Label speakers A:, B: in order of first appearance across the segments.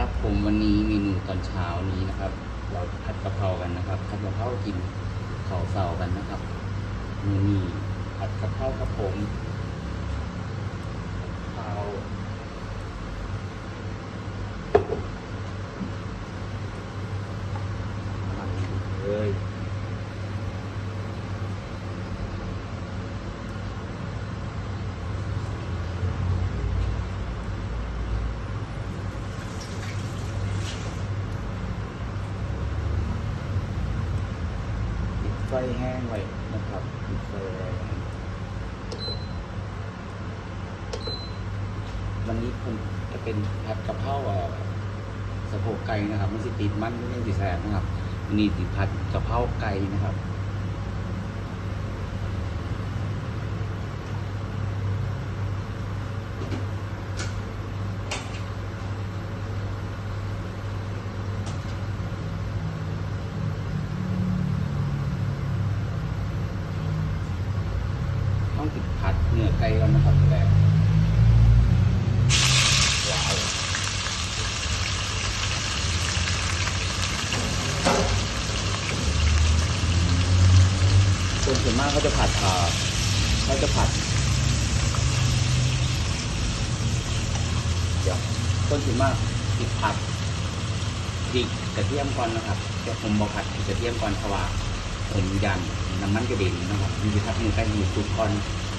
A: ครับผมวันนี้เมนูตอนเช้านี้นะครับ เราจะผัดกะเพรากันนะครับผัดกะเพรากินข้าวเสากันนะครับมือนี้ผัดกะเพราครับผมข้าวมันเลย ปิดไฟแห้งไว้นะครับปิดไฟแรงวันนี้ผมจะเป็นผัดกะเพราสะโพกไก่นะครับ มันสิติดมันไม่ได้ติดแสบนะครับวันนี้ติดผัดกะเพราไก่นะครับ ต้องติด ไก่ก่อนะครับแบบว้าวคนส่วนมากเขาจะผัดเขาจะผัด เดี๋ยวคนส่วนมากติดผัดพริกกระเทียมก่อนนะครับแต่ผมบอกผัดกระเทียมก่อนเพราะว่าผมยันน้ำมันกระเด็นนะครับมีผัดเนื้อไก่อยู่สุกก่อน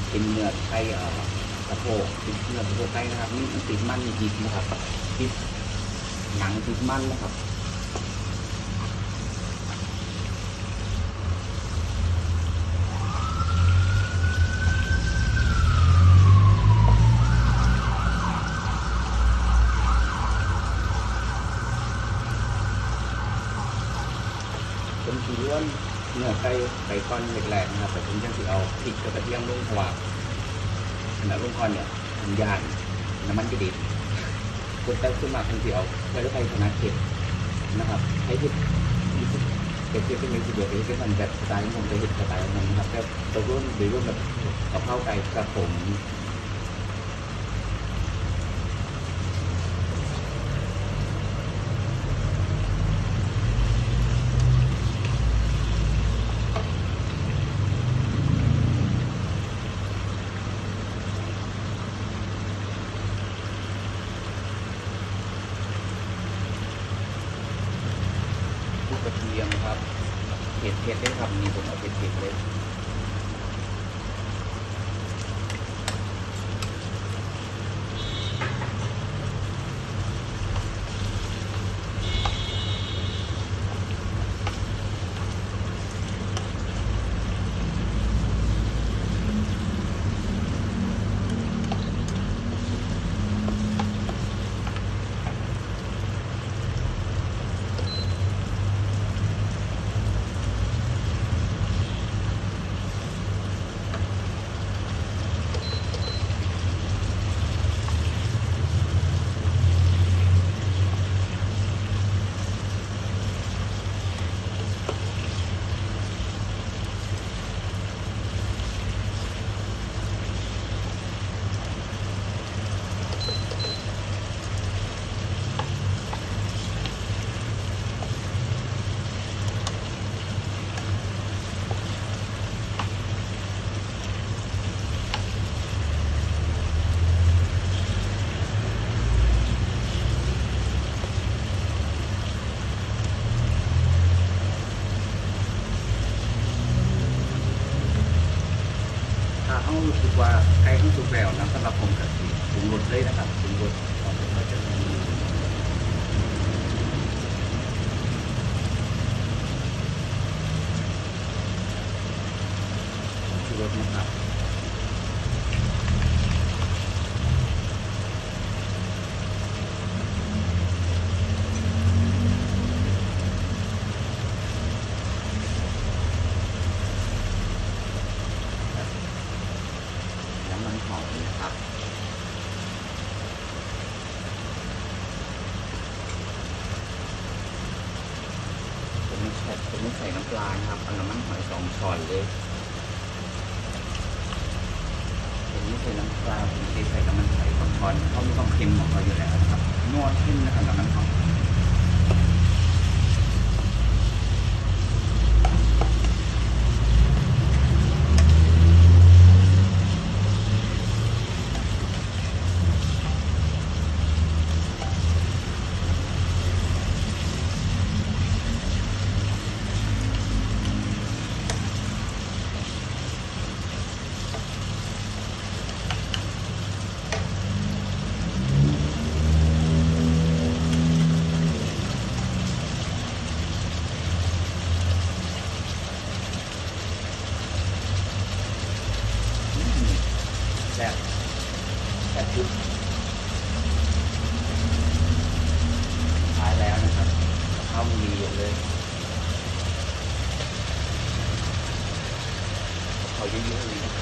A: เป็นเนื้อไก่เอ่อกระโพกเป็นเนื้อกระโพกไก่นะครับนี่มันติดมันมีพริดนะครับติดหนังติดมันนะครับ เป็นสีล้วน ไก่ไก่ก้อนแรกๆนะครับแต่ผมจะสิเอาพริกกับกระเทียมลงเพราะว่าขณะลงก้อนเนี่ยมันยานน้ำมันกระดิบคนแต่ขึ้นมาคนสิเอาไว้ด้วไฟขนาดเข็ดนะครับให้เห็ดเก็บเก็บเป็นเรื่องที่เดียวเองเป็นแบบสไตล์ของผมจะเห็ดสไตล์ของผมนะครับแต่ตัวร่วมหรือร่วมแบบกะเข้าไก่กระผม ลูกกระเทียมครับ เผ็ดเผ็ดได้ครับนี่ผมเอาเผ็ดเผ็ดเลยถ้าเขารู้สึกว่าไก่เขาสุกแล้วนะสำหรับผมกับปรุงรสเลยนะครับปรุงรส ของผมก็จะมีชูรสนะครับ น้ำมันหอยนะครับ ผมไม่ใส่ผมไม่ใส่น้ำปลานะครับเอาน้ำมันหอยสองช้อนเลยผมไม่ใส่น้ำปลาผมใส่น้ำมันหอยสองช้อนเขามีความเค็มของเขาอยู่แล้วนะครับนวดขึ้นนะครับน้ำมันหอย I'll give you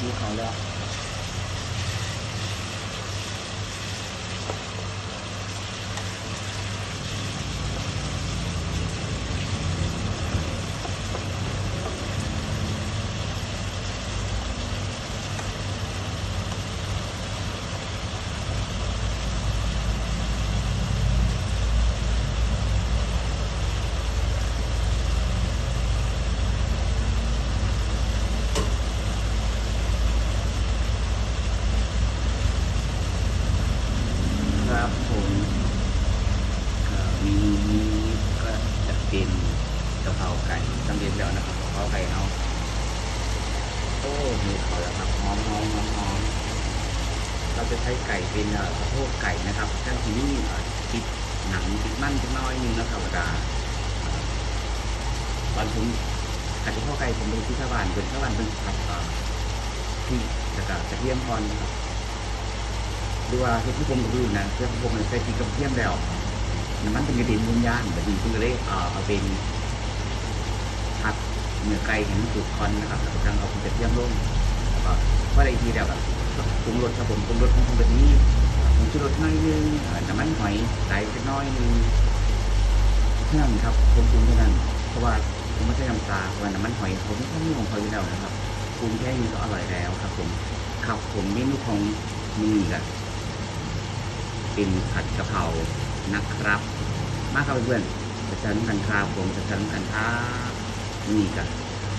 A: หอมหอมมีเขาแล้วครับผมก็มีก็จะเป็นกะเพราไก่สำเร็จแล้วนะครับกะเพราไก่เนาะโอ้มีเขาแล้วครับหอมหอมหอมหอม เราจะใช้ไก่เป็นสะโพกไก่นะครับท่านที่นี่เอ่อติดหนังติดมันจักหน้อยนึงนะครับเวลาเอ่อตอนผมอาจจะพ่อไก่ผมเป็นที่ชาวานเป็นชาวานเป็นผัดเอ่อที่จะกระเทียมพรนครับหรือว่าเฮ็ดที่ผมก็รู้นะเพื่อนผมมันใส่พริกกับเทียมแล้วน้ำมันเป็นกระเด็นวิญญาณแบบนี้เพิ่งก็เลยเอาเป็นผัดเนื้อไก่เห็นสุกคอนนะครับแล้วก็จังเอาเป็นกระเทียมลงแล้วก็พอได้ทีแล้วแบบ ปรุงรสครับผมปรุงรสของผมแบบนี้ผมชูรสหน่อยนึงน้ำมันหอยใส่ไปน้อยนึงเท่านั้ครับผมปรุงเท่านั้นเพราะว่าผมไม่ใช่น้ำตาเพราะว่าน้ำมันหอยเขาไม่ค่อยมีของเขาอยู่แล้วนะครับปรุงแค่นี้ก็อร่อยแล้วครับ ผมครับผมเมนูของมือกันเป็นผัดกะเพรานะครับ มาครับเพื่อนจะจันกันครับผมจะจันกันครับนี่กัน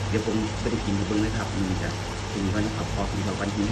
A: เดี๋ยวผมไปด้กินกับเพื่อนเลยครับนี่กันกินกันนะครับพอกินกับวันนี้